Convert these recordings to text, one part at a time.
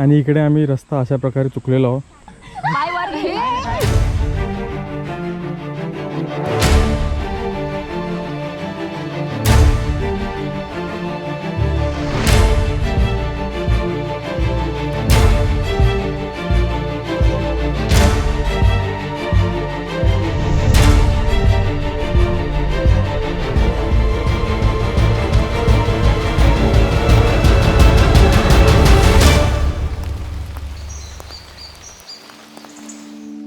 आणि इकडे आम्ही रस्ता अशा प्रकारे चुकलेलो आहोत.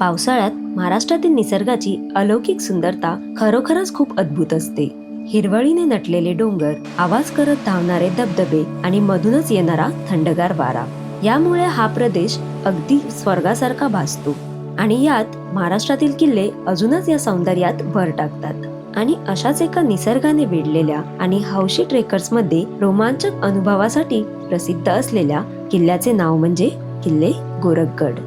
पावसाळ्यात महाराष्ट्रातील निसर्गाची अलौकिक सुंदरता खरोखरच खूप अद्भुत असते. हिरवळीने नटलेले डोंगर आवाज करत धावणारे धबधबे आणि मधूनच येणारा थंडगार वारा. यामुळे हा प्रदेश अगदी स्वर्गासारखा भासतो आणि यात महाराष्ट्रातील किल्ले अजूनच या सौंदर्यात भर टाकतात. आणि अशाच एका निसर्गाने वेढलेल्या आणि हौशी ट्रेकर्समध्ये रोमांचक अनुभवासाठी प्रसिद्ध असलेल्या किल्ल्याचे नाव म्हणजे किल्ले Gorakhgad.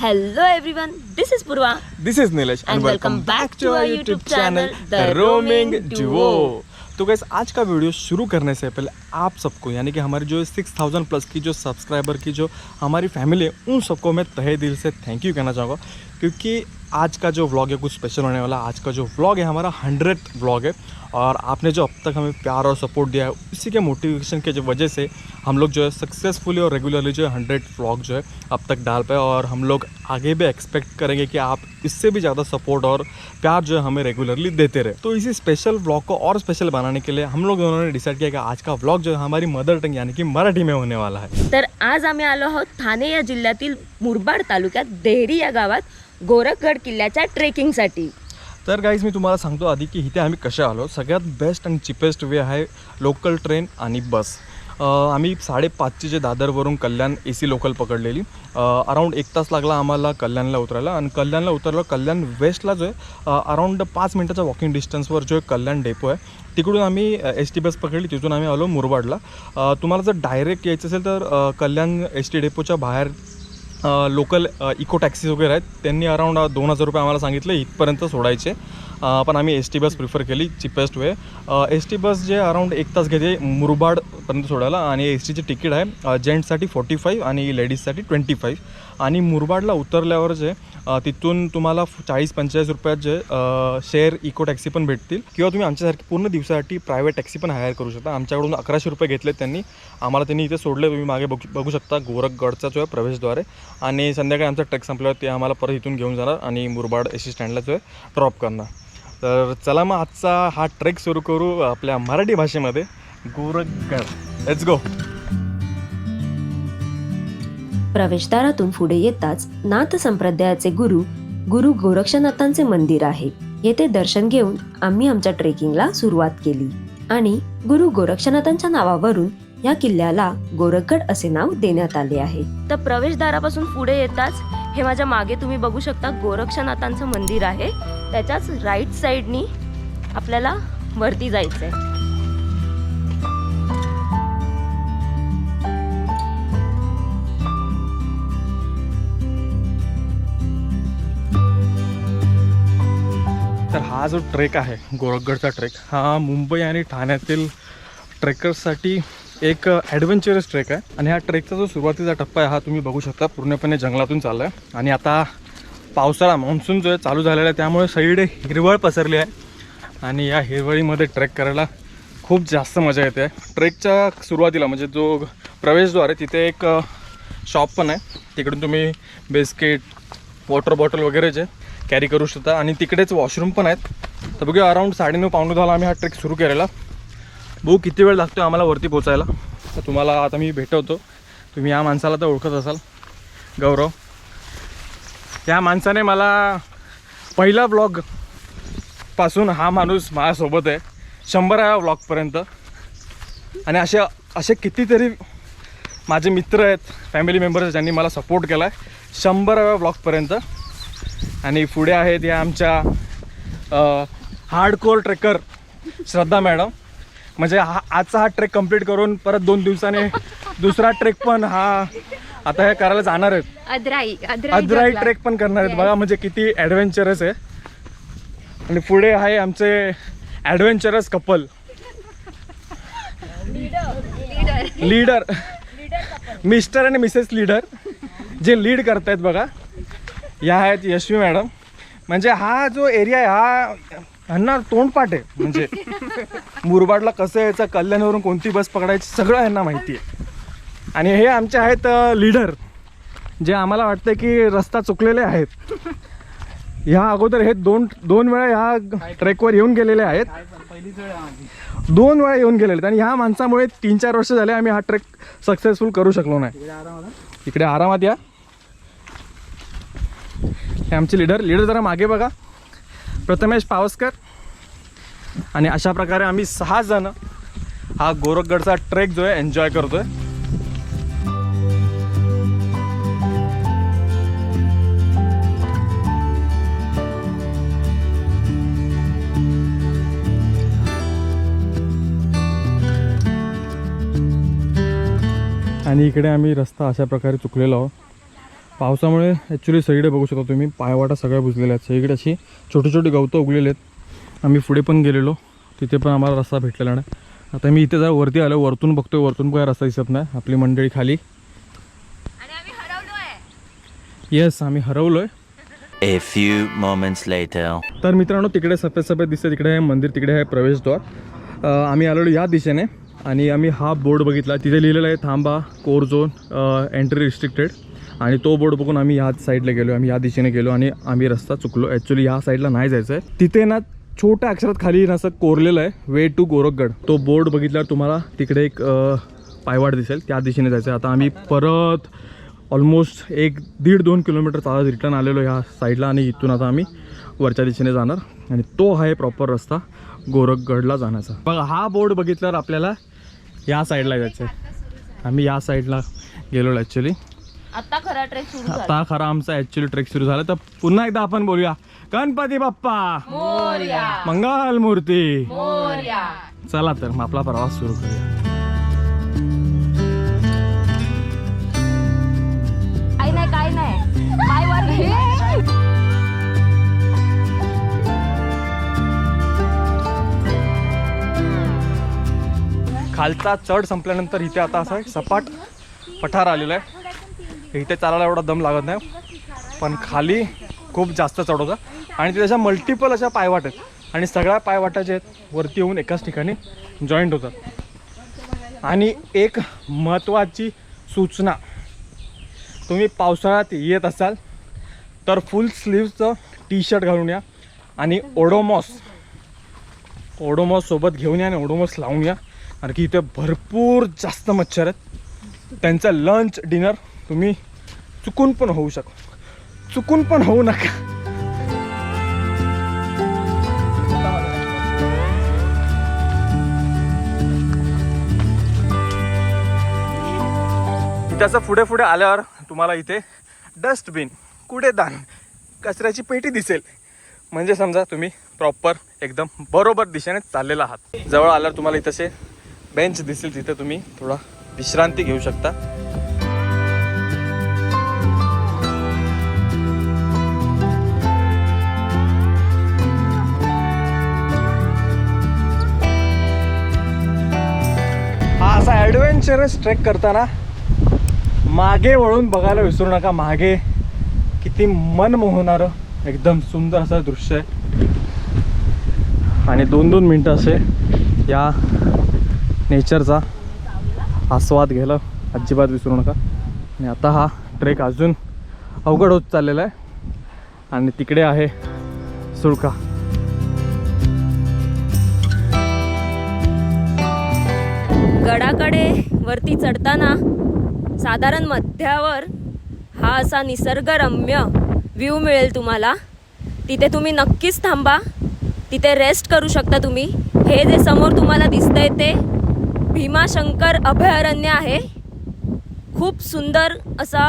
Hello everyone this is Purva this is Nilesh And welcome back to our YouTube channel, The Roaming Duo. तो गैस आज का वीडियो शुरू करने से पहले आप सबको यानी कि हमारी जो सिक्स थाउज़ेंड प्लस की जो सब्सक्राइबर की जो हमारी फैमिली है उन सबको मैं तहे दिल से थैंक यू कहना चाहूँगा। क्योंकि आज का जो व्लॉग है, कुछ स्पेशल होने वाला। आज का जो व्लॉग है, हमारा हंड्रेड व्लॉग है। और आपने जो अब तक हमें प्यार और सपोर्ट दिया है, उसी के मोटिवेशन के जो वजह से हम लोग जो है सक्सेसफुली और रेगुलरली जो है हंड्रेड व्लॉग जो है अब तक डाल पाए। और हम लोग आगे भी एक्सपेक्ट करेंगे कि आप इससे भी ज़्यादा सपोर्ट और प्यार जो है हमें रेगुलरली देते रहे। तो इसी स्पेशल व्लॉग को और स्पेशल बनाने के लिए हम लोग दोनों ने डिसाइड किया कि आज का व्लॉग जो है हमारी मदर टंग यानी कि मराठी में होने वाला है। तर आज आम्ही आलो आहोत ठाणे या जिल्ह्यातील मुरबाड तालुक्यात देहरी या गावात. गोरखगड किल्ल्याच्या ट्रेकिंगसाठी. तर गाईज मी तुम्हाला सांगतो आधी की इथे आम्ही कसे आलो. सगळ्यात बेस्ट आणि चिपेस्ट वे आहे लोकल ट्रेन आणि बस आम्ही साडेपाचचे जे दादरवरून कल्याण ए सी लोकल पकडलेली. अराऊंड एक तास लागला आम्हाला कल्याणला उतरायला आणि कल्याणला उतरलं. कल्याण वेस्टला जो आहे अराऊंड पाच मिनटाच्या वॉकिंग डिस्टन्सवर जो आहे कल्याण डेपो आहे. तिकडून आम्ही एस टी बस पकडली. तिथून आम्ही आलो मुरबाडला. तुम्हाला जर डायरेक्ट यायचं असेल तर कल्याण एस टी डेपोच्या बाहेर लोकल इको टॅक्सीज वगैरे आहेत. त्यांनी अराऊंड दोन हजार रुपये आम्हाला सांगितले इथपर्यंत सोडायचे. पण आम्ही एस टी बस प्रिफर केली cheapest way S T bus जे अराऊंड एक तास घेते मुरबाडपर्यंत सोडायला. आणि एस टीचे तिकीट आहे जेंट्ससाठी फोर्टी फाईव्ह आणि लेडीजसाठी ट्वेंटी फाईव्ह आणि मुरबाडला उतरल्यावर जे तिथून तुम्हाला चाळीस पंचेचाळीस रुपयाचे शेअर इको टॅक्सी पण भेटतील. किंवा तुम्ही आमच्यासारखी पूर्ण दिवसासाठी प्रायव्हेट टॅक्सी पण हायर करू शकता. आमच्याकडून अकराशे रुपये घेतले त्यांनी. आम्हाला त्यांनी इथे सोडले. तुम्ही मागे बघू बघू शकता गोरखगडचा जो आहे प्रवेशद्वारे आणि संध्याकाळी आमचा ट्रेक संपल्यावर ते आम्हाला परत इथून घेऊन जाणार आणि मुरबाड एस टी स्टँडला जो आहे ड्रॉप करणार. तर चला मग आजचा हा ट्रेक सुरू करू आपल्या मराठी भाषेमध्ये. गोरखगड. लेट्स गो प्रवेशद्वारातून पुढे येताच नाथ संप्रदायाचे गुरु गुरु गोरक्षनाथांचे मंदिर आहे. येथे दर्शन घेऊन आम्ही आमच्या ट्रेकिंगला सुरुवात केली. आणि गुरु गोरक्षनाथांच्या नावावरून या किल्ल्याला गोरखगड असे नाव देण्यात आले आहे. तर प्रवेशद्वारापासून पुढे येताच हे माझ्या मागे तुम्ही बघू शकता गोरक्षनाथांचं मंदिर आहे. त्याच्याच राईट साईडनी आपल्याला वरती जायचं आहे तर हा जो ट्रेक आहे गोरखगडचा ट्रेक हा मुंबई आणि ठाण्यातील ट्रेकर्ससाठी एक ॲडव्हेंचरस ट्रेक आहे. आणि ह्या ट्रेकचा जो सुरुवातीचा टप्पा आहे हा तुम्ही बघू शकता. पूर्णपणे जंगलातून चालला आहे आणि आता पावसाळा मान्सून जो आहे चालू झालेला आहे. त्यामुळे सगळीकडे हिरवळ पसरली आहे. आणि या हिरवळीमध्ये ट्रेक करायला खूप जास्त मजा येते. ट्रेकच्या सुरुवातीला म्हणजे जो प्रवेशद्वार आहे तिथे एक शॉप पण आहे. तिकडून तुम्ही बिस्किट वॉटर बॉटल वगैरे जे कॅरी करू शकता. आणि तिकडेच वॉशरूम पण आहेत. तर बघूया अराऊंड साडेनऊ पावणे दहाला आम्ही हा ट्रेक सुरू केलेला. बघू किती वेळ लागतो आम्हाला वरती पोचायला. तर तुम्हाला आता मी भेटवतो. तुम्ही या माणसाला तर ओळखत असाल. गौरव. या माणसाने मला पहिला ब्लॉगपासून हा माणूस माझ्यासोबत आहे. शंभराव्या ब्लॉगपर्यंत आणि असे असे कितीतरी माझे मित्र आहेत फॅमिली मेंबर्स ज्यांनी मला सपोर्ट केला आहे शंभराव्या ब्लॉगपर्यंत आणि पुढे आहेत या आमच्या हार्डकोर ट्रेकर श्रद्धा मॅडम. म्हणजे हा आजचा हा ट्रेक कंप्लीट करून परत दोन दिवसाने दुसरा ट्रेक पण हा आता हे करायला जाणार आहेत. अद्राई अद्राई ट्रेक पण करणार आहेत. बघा म्हणजे किती ॲडव्हेंचरस आहे. आणि पुढे आहे आमचे ॲडव्हेंचरस कपल लीडर मिस्टर आणि मिसेस लीडर जे लीड करतायत बघा. या आहेत यशवी मॅडम. म्हणजे हा जो एरिया आहे हा ह्यांना तोंडपाठ आहे. म्हणजे मुरबाडला कसं यायचं कल्याणवरून कोणती बस पकडायची सगळं यांना माहिती आहे. आणि हे आमचे आहेत लीडर जे आम्हाला वाटतं की रस्ता चुकलेले आहेत. ह्या अगोदर हे दोन दोन वेळा ह्या ट्रेकवर येऊन गेलेले आहेत. दोन वेळा येऊन गेलेले आहेत. आणि ह्या माणसामुळे तीन चार वर्ष झाले आम्ही हा ट्रेक सक्सेसफुल करू शकलो नाही. इकडे आरामात या. हे आमचे लीडर लीडर जरा मागे बघा. प्रथमेश पावसकर. आणि अशा प्रकारे आम्ही सहा जण हा गोरखगडचा ट्रेक जो आहे एन्जॉय करतोय. आणि इकडे आम्ही रस्ता अशा प्रकारे चुकलेलो आहोत. पावसामुळे ॲक्च्युली सगळीकडे बघू शकता तुम्ही. पायवाटा सगळ्या बुजलेल्या आहेत. सगळीकडे अशी छोटी छोटी गवतं उगलेली आहेत. आम्ही पुढे पण गेलेलो. तिथे पण आम्हाला रस्ता भेटलेला नाही. आता मी इथे जरा वरती आलो. वरतून बघतोय. वरतून काय रस्ता दिसत नाही. आपली मंडळी खाली. येस आम्ही हरवलोय. A few moments later. तर मित्रांनो तिकडे सफेद सफेद दिसते तिकडे आहे मंदिर तिकडे आहे प्रवेशद्वार. आम्ही आलेलो या दिशेने. आणि आम्ही हा बोर्ड बघितला. तिथे लिहिलेला आहे थांबा कोर झोन एंट्री रिस्ट्रिक्टेड आणि तो बोर्ड बघून आम्ही ह्या साईडला गेलो आम्ही या दिशेने गेलो आणि आम्ही रस्ता चुकलो. ॲक्च्युली ह्या साईडला नाही जायचं आहे तिथे ना छोट्या अक्षरात खाली ना असं कोरलेलं आहे वे टू गोरखगड तो बोर्ड बघितल्यावर तुम्हाला तिकडे एक पायवाड पायवाट दिसेल. त्या दिशेने जायचं आहे आता आम्ही परत ऑलमोस्ट एक दीड दोन किलोमीटर चालत रिटर्न आलेलो ह्या साईडला आणि इथून आता आम्ही वरच्या दिशेने जाणार. आणि तो आहे प्रॉपर रस्ता गोरखगडला जाण्याचा. बघा हा बोर्ड बघितल्यावर आपल्याला या साईडला जायचं आहे आम्ही या साईडला गेलो ॲक्च्युली आता खरा ट्रेक सुरू झाला. आता खरा आमचा ॲक्च्युली ट्रेक सुरू झाला. तर पुन्हा एकदा आपण बोलूया. गणपती बाप्पा. मंगल मूर्ती. चला तर मग आपला प्रवास सुरू करूया. काय नाही काय नाही. पाय वर घे. खालचा चढ संपल्यानंतर इथे आता असा एक सपाट पठार आलेला आहे. इथे चालायला एवढा दम लागत नाही. पण खाली खूप जास्त चढवतं आणि तिथे अशा मल्टिपल अशा पायवाट आहेत. आणि सगळ्या पायवाटा जे आहेत वरती येऊन एकाच ठिकाणी जॉईंट होतात. आणि एक महत्त्वाची सूचना तुम्ही पावसाळ्यात येत असाल तर फुल स्लीव्हचं टी शर्ट घालून या आणि ओडोमॉस ओडोमॉस सोबत घेऊन या आणि ओडोमॉस लावून या. कारण की इथे भरपूर जास्त मच्छर आहेत. त्यांचं लंच डिनर तुम्ही चुकून पण होऊ शक चुकून पण होऊ नका. त्याचं पुढे पुढे आल्यावर तुम्हाला इथे डस्टबिन कुडेदान कचऱ्याची पेटी दिसेल. म्हणजे समजा तुम्ही प्रॉपर एकदम बरोबर दिशेने चाललेला आहात. जवळ आल्यावर तुम्हाला इथे असे बेंच दिसेल तिथे तुम्ही थोडा विश्रांती घेऊ शकता. ॲडव्हेंचरस ट्रेक करताना मागे वळून बघायला विसरू नका. मागे किती मन मोहणारं एकदम सुंदर असं दृश्य आहे. आणि दोन दोन मिनटं असे या नेचरचा आस्वाद घ्यायला अजिबात विसरू नका. आणि आता हा ट्रेक अजून अवघड होत चाललेला आहे. आणि तिकडे आहे सुळका गडाकडे वरती चढताना साधारण मध्यावर हा असा निसर्गरम्य व्ह्यू मिळेल तुम्हाला. तिथे तुम्ही नक्कीच थांबा. तिथे रेस्ट करू शकता तुम्ही. हे जे समोर तुम्हाला दिसतंय ते भीमाशंकर अभयारण्य आहे. खूप सुंदर असा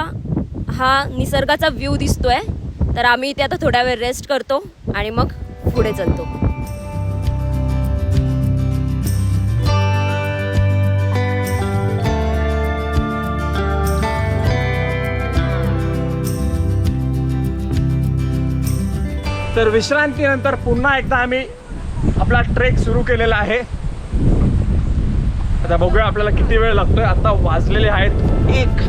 हा निसर्गाचा व्ह्यू दिसतोय. तर आम्ही इथे आता थोड्या वेळ रेस्ट करतो आणि मग पुढे चलतो. तर विश्रांतीनंतर पुन्हा एकदा आम्ही आपला ट्रेक सुरू केलेला आहे. आता बघूया आपल्याला किती वेळ लागतोय. आता वाजलेले आहेत एक.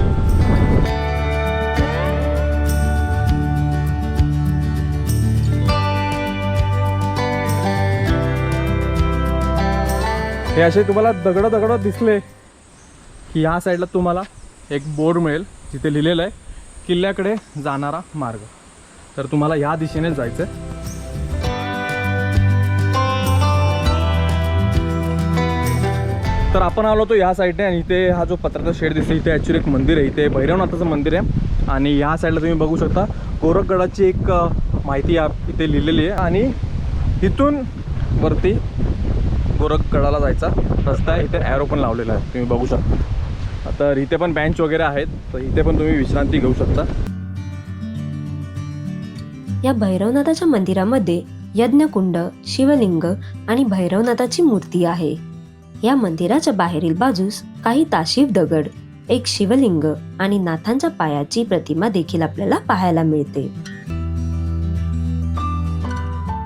हे असे तुम्हाला दगड दगड दिसले की या साईडला तुम्हाला एक बोर्ड मिळेल जिथे लिहिलेलं आहे किल्ल्याकडे जाणारा मार्ग. तर तुम्हाला या दिशेने जायचं आहे तर आपण आलो होतो या साईडने आणि इथे हा जो पत्राचा शेड दिसतो इथे ॲक्च्युली एक मंदिर आहे. इथे भैरवनाथाचं मंदिर आहे. आणि या साईडला तुम्ही बघू शकता गोरखगडाची एक माहिती या इथे लिहिलेली आहे. आणि इथून वरती गोरखगडाला जायचा रस्ता आहे. इथे ॲरो पण लावलेला आहे. तुम्ही बघू शकता. तर इथे पण बेंच वगैरे आहेत. तर इथे पण तुम्ही विश्रांती घेऊ शकता. या भैरवनाथाच्या मंदिरामध्ये यज्ञकुंड शिवलिंग आणि भैरवनाथाची मूर्ती आहे. या मंदिराच्या बाहेरील बाजूस काही ताशीव दगड एक शिवलिंग आणि नाथांच्या पायाची प्रतिमा देखील आपल्याला पाहायला मिळते.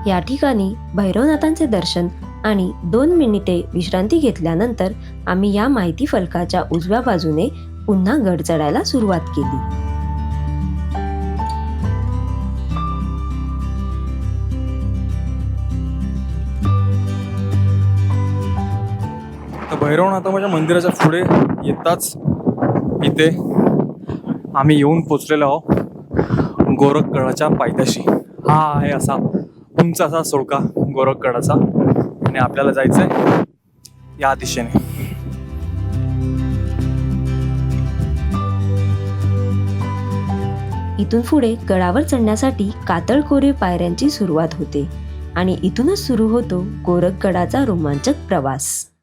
या ठिकाणी भैरवनाथांचे दर्शन आणि दोन मिनिटे विश्रांती घेतल्यानंतर आम्ही या माहिती फलकाच्या उजव्या बाजूने पुन्हा गड चढायला सुरुवात केली. भैरवनाथ माझ्या मंदिराच्या पुढे येताच इथे आम्ही येऊन पोचलेलो आहोत गोरखगडाच्या पायथ्याशी. हा आहे असा उंच असा सोडका गोरखगडाचा. आणि आपल्याला जायचं आहे या दिशेने. इथून पुढे गडावर चढण्यासाठी कातळ कोरीव पायऱ्यांची सुरुवात होते. आणि इथूनच सुरू होतो गोरखगडाचा रोमांचक प्रवास.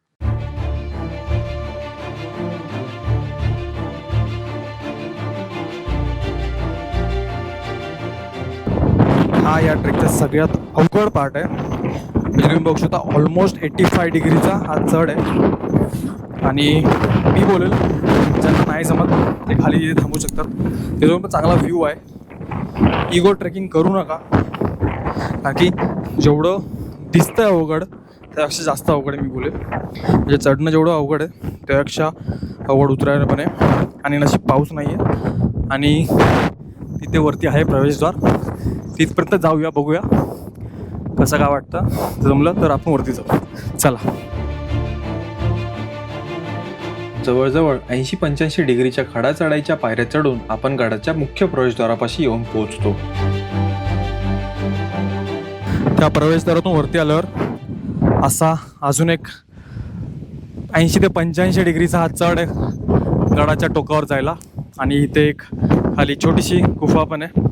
हा या ट्रेकचा सगळ्यात अवघड पार्ट आहे. म्हणजे तुम्ही बघू शकता ऑलमोस्ट एट्टी फाय डिग्रीचा हा चढ आहे. आणि मी बोलेल ज्यांना नाही जमत ते खाली इथे थांबू शकतात. त्याच्यावर पण चांगला व्ह्यू आहे. इगो ट्रेकिंग करू नका. कारण की जेवढं दिसतंय अवघड त्यापेक्षा जास्त अवघड आहे मी बोलेल. म्हणजे चढणं जेवढं अवघड आहे त्यापेक्षा अवघड उतरायला पण आहे. आणि नशीब पाऊस नाही आहे आणि तिथे वरती आहे प्रवेशद्वार. तिथपर्यंत जाऊया बघूया. कसं काय वाटतं? जमलं तर आपण वरती जाऊ. चला. जवळजवळ ऐंशी पंच्याऐंशी डिग्रीच्या खडा चढाईच्या पायऱ्या चढून आपण गडाच्या मुख्य प्रवेशद्वारापाशी येऊन पोहोचतो. त्या प्रवेशद्वारातून वरती आल्यावर असा अजून एक ऐंशी ते पंच्याऐंशी डिग्रीचा हा चढ आहे गडाच्या टोकावर जायला. आणि इथे एक खाली छोटीशी गुफा पण आहे.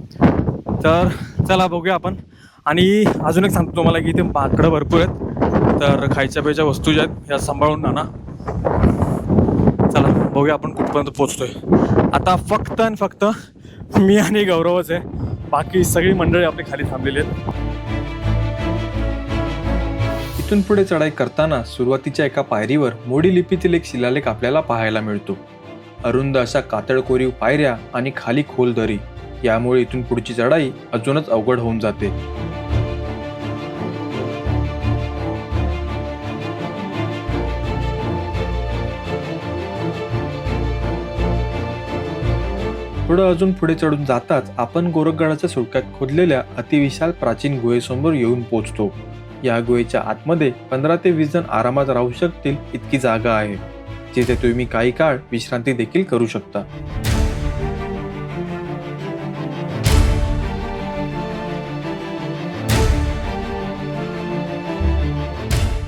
तर चला बघूया आपण. आणि अजून एक सांगतो तुम्हाला की इथे माकडं भरपूर आहेत. तर खायच्या प्यायच्या वस्तू ज्या आहेत ह्या सांभाळून आणा. चला बघूया आपण कुठपर्यंत पोचतोय. आता फक्त आणि फक्त मी आणि गौरवच आहे. बाकी सगळी मंडळी आपली खाली थांबलेली आहेत. इथून पुढे चढाई करताना सुरुवातीच्या एका पायरीवर मोडी लिपीतील एक शिलालेख आपल्याला पाहायला मिळतो. अरुंद अशा कातळकोरीव पायऱ्या आणि खाली खोल दरी. यामुळे इथून पुढची चढाई अजूनच अवघड होऊन जाते. पुढं अजून पुढे चढून जाताच आपण गोरखगडाच्या सुटक्यात खोदलेल्या अतिविशाल प्राचीन गुहेसमोर येऊन पोचतो. या गुहेच्या आतमध्ये पंधरा ते वीस जण आरामात राहू शकतील इतकी जागा आहे जिथे तुम्ही काही काळ विश्रांती देखील करू शकता.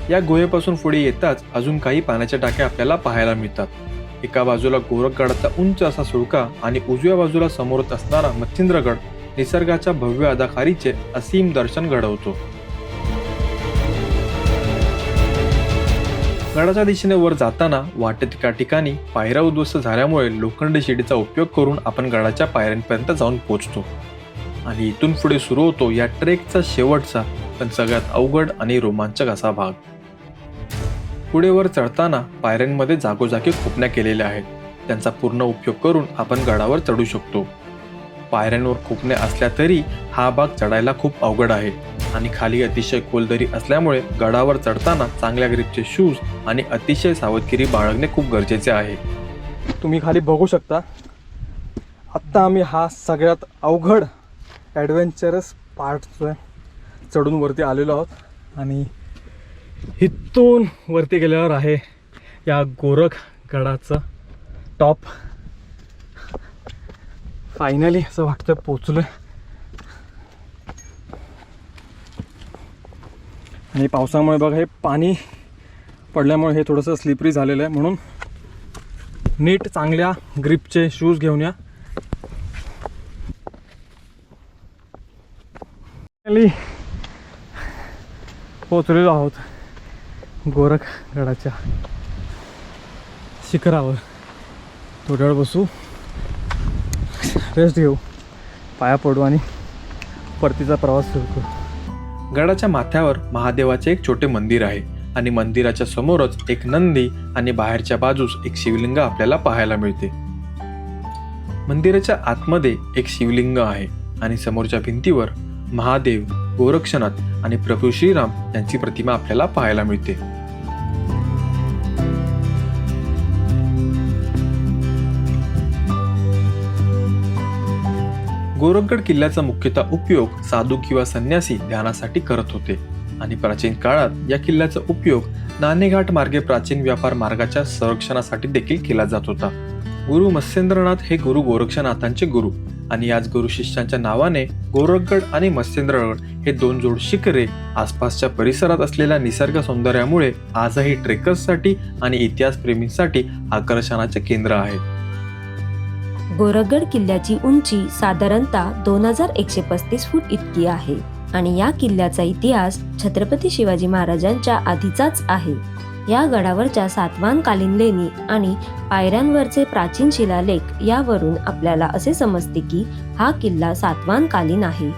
या गुहेपासून पुढे येताच अजून काही पाण्याच्या टाक्या आपल्याला पाहायला मिळतात. एका बाजूला गोरखगडाचा उंच असा सुळका आणि उजव्या बाजूला समोरच असणारा मच्छिंद्रगड निसर्गाच्या भव्य अदाकारीचे असीम दर्शन घडवतो. गडाच्या दिशेने वर जाताना वाटेत एका ठिकाणी पायऱ्या उद्ध्वस्त झाल्यामुळे लोखंडी शिडीचा उपयोग करून आपण गडाच्या पायऱ्यांपर्यंत जाऊन पोहोचतो. आणि इथून पुढे सुरू होतो या ट्रेकचा शेवटचा पण सगळ्यात अवघड आणि रोमांचक असा भाग. पुढे वर चढताना पायऱ्यांमध्ये जागोजागी खोपण्या केलेल्या आहेत. त्यांचा पूर्ण उपयोग करून आपण गडावर चढू शकतो. पायऱ्यांवर खोपण्या असल्या तरी हा भाग चढायला खूप अवघड आहे. आणि खाली अतिशय खोलदरी असल्यामुळे गडावर चढताना चांगल्या ग्रीपचे शूज आणि अतिशय सावधगिरी बाळगणे खूप गरजेचे आहे. तुम्ही खाली बघू शकता. आत्ता आम्ही हा सगळ्यात अवघड ॲडव्हेंचरस पार्ट चढून वरती आलेलो आहोत. आणि इथून वरती गेल्यावर आहे या गोरख गडाचं टॉप फायनली असं वाटतं पोचलं आणि पावसामुळे बघा हे पाणी पडल्यामुळे हे थोडंसं स्लिपरी झालेलं आहे म्हणून नीट चांगल्या ग्रिपचे शूज घेऊन या. पोचलेलो आहोत. गोरखगडाच्या शिखरावर थोड्या वेळ बसू. रेस्ट घेऊ. पाया पडू आणि परतीचा प्रवास सुरू करू. गडाच्या माथ्यावर महादेवाचे एक छोटे मंदिर आहे आणि मंदिराच्या समोरच एक नंदी आणि बाहेरच्या बाजूस एक शिवलिंग आपल्याला पाहायला मिळते. मंदिराच्या आतमध्ये एक शिवलिंग आहे आणि समोरच्या भिंतीवर महादेव गोरक्षनाथ आणि प्रभू श्रीराम यांची प्रतिमा आपल्याला पाहायला मिळते. गोरखगड किल्ल्याचा मुख्यतः उपयोग साधू किंवा संन्यासी ध्यानासाठी करत होते आणि प्राचीन काळात या किल्ल्याचा उपयोग नाणेघाट मार्गे प्राचीन व्यापार मार्गाच्या संरक्षणासाठी देखील केला जात होता. गुरु मत्स्येंद्रनाथ हे गुरु गोरक्षनाथांचे गुरु. आणि याच गुरु शिष्यांच्या नावाने गोरखगड आणि मत्स्येंद्रगड हे दोन जोड शिखरे आसपासच्या परिसरात असलेल्या निसर्ग सौंदर्यामुळे आजही ट्रेकर्ससाठी आणि इतिहासप्रेमींसाठी आकर्षणाचे केंद्र आहे. गोरखगड किल्ल्याची उंची साधारणतः दोन हजार एकशे पस्तीस फूट इतकी आहे आणि या किल्ल्याचा इतिहास छत्रपती शिवाजी महाराजांच्या आधीचाच आहे. या गडावरच्या सातवानकालीन लेणी आणि पायऱ्यांवरचे प्राचीन शिलालेख यावरून आपल्याला असे समजते की हा किल्ला सातवानकालीन आहे.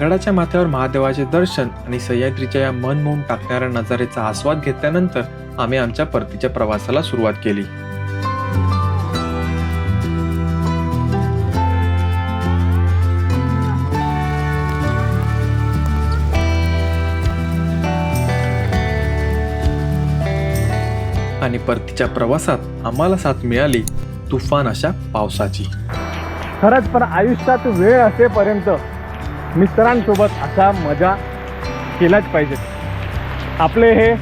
गडाच्या माथ्यावर महादेवाचे दर्शन आणि सह्याद्रीच्या या मन मोहून टाकणाऱ्या नजारेचा आस्वाद घेतल्यानंतर आम्ही आमच्या परतीच्या प्रवासाला सुरुवात केली. आणि परतीच्या प्रवासात आम्हाला साथ मिळाली तुफान अशा पावसाची. खरंच पण आयुष्यात वेळ असेपर्यंत मित्रांसोबत असा मजा केल्याच पाहिजे. आपले हे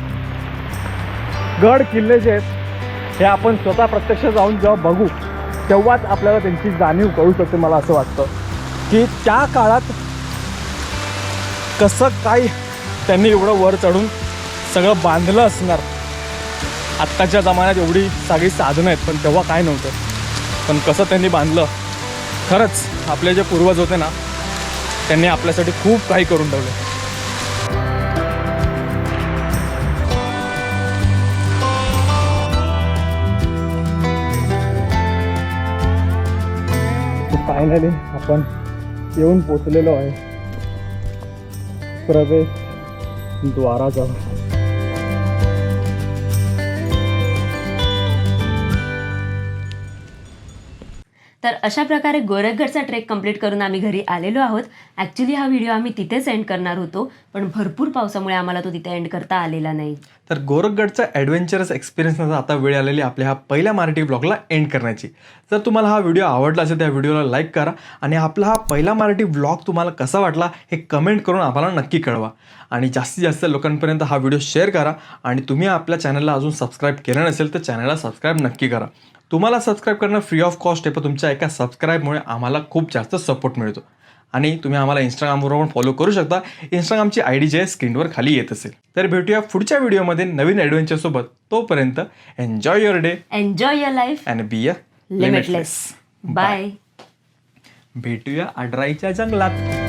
गड किल्ले जे आहेत हे आपण स्वतः प्रत्यक्ष जाऊन जेव्हा बघू तेव्हाच आपल्याला त्यांची जाणीव कळू शकते मला असं वाटतं. की त्या काळात कसं काय त्यांनी एवढं वर चढून सगळं बांधलं असणार आत्ताच्या जमान्यात एवढी सगळी साधनं आहेत पण तेव्हा काय नव्हतं. पण कसं त्यांनी बांधलं खरंच आपले जे पूर्वज होते ना त्यांनी आपल्यासाठी खूप काही करून ठेवलं. फायनली आपण येऊन पोचलेलो आहे. प्रवेश द्वाराजवळ. तर अशा प्रकारे गोरखगडचा ट्रेक कंप्लीट करून आम्ही घरी आलेलो आहोत. ॲक्च्युली हा व्हिडिओ आम्ही तिथेच एंड करणार होतो पण भरपूर पावसामुळे आम्हाला तो तिथे एंड करता आलेला नाही. तर गोरखगडचा ॲडव्हेंचरस एक्सपिरियन्सनंतर आता वेळ आलेली आपल्या ह्या पहिल्या मराठी ब्लॉगला एंड करण्याची. जर तुम्हाला हा व्हिडिओ आवडला असेल त्या व्हिडिओला लाईक करा आणि आपला हा पहिला मराठी ब्लॉग तुम्हाला कसा वाटला हे कमेंट करून आम्हाला नक्की कळवा. आणि जास्तीत जास्त लोकांपर्यंत हा व्हिडिओ शेअर करा आणि तुम्ही आपल्या चॅनलला अजून सबस्क्राईब केलं नसेल तर चॅनलला सबस्क्राईब नक्की करा. तुम्हाला सबस्क्राईब करणं फ्री ऑफ कॉस्ट आहे पण तुमच्या एका सबस्क्राईबमुळे आम्हाला खूप जास्त सपोर्ट मिळतो. आणि तुम्ही आम्हाला इंस्टाग्रामवर पण फॉलो करू शकता. इंस्टाग्रामची आय डी जे आहे स्क्रीनवर खाली येत असेल. तर भेटूया पुढच्या व्हिडिओमध्ये नवीन ॲडव्हेंचरसोबत तोपर्यंत enjoy your day enjoy your life and be a limitless bye भेटूया अडराईच्या जंगलात.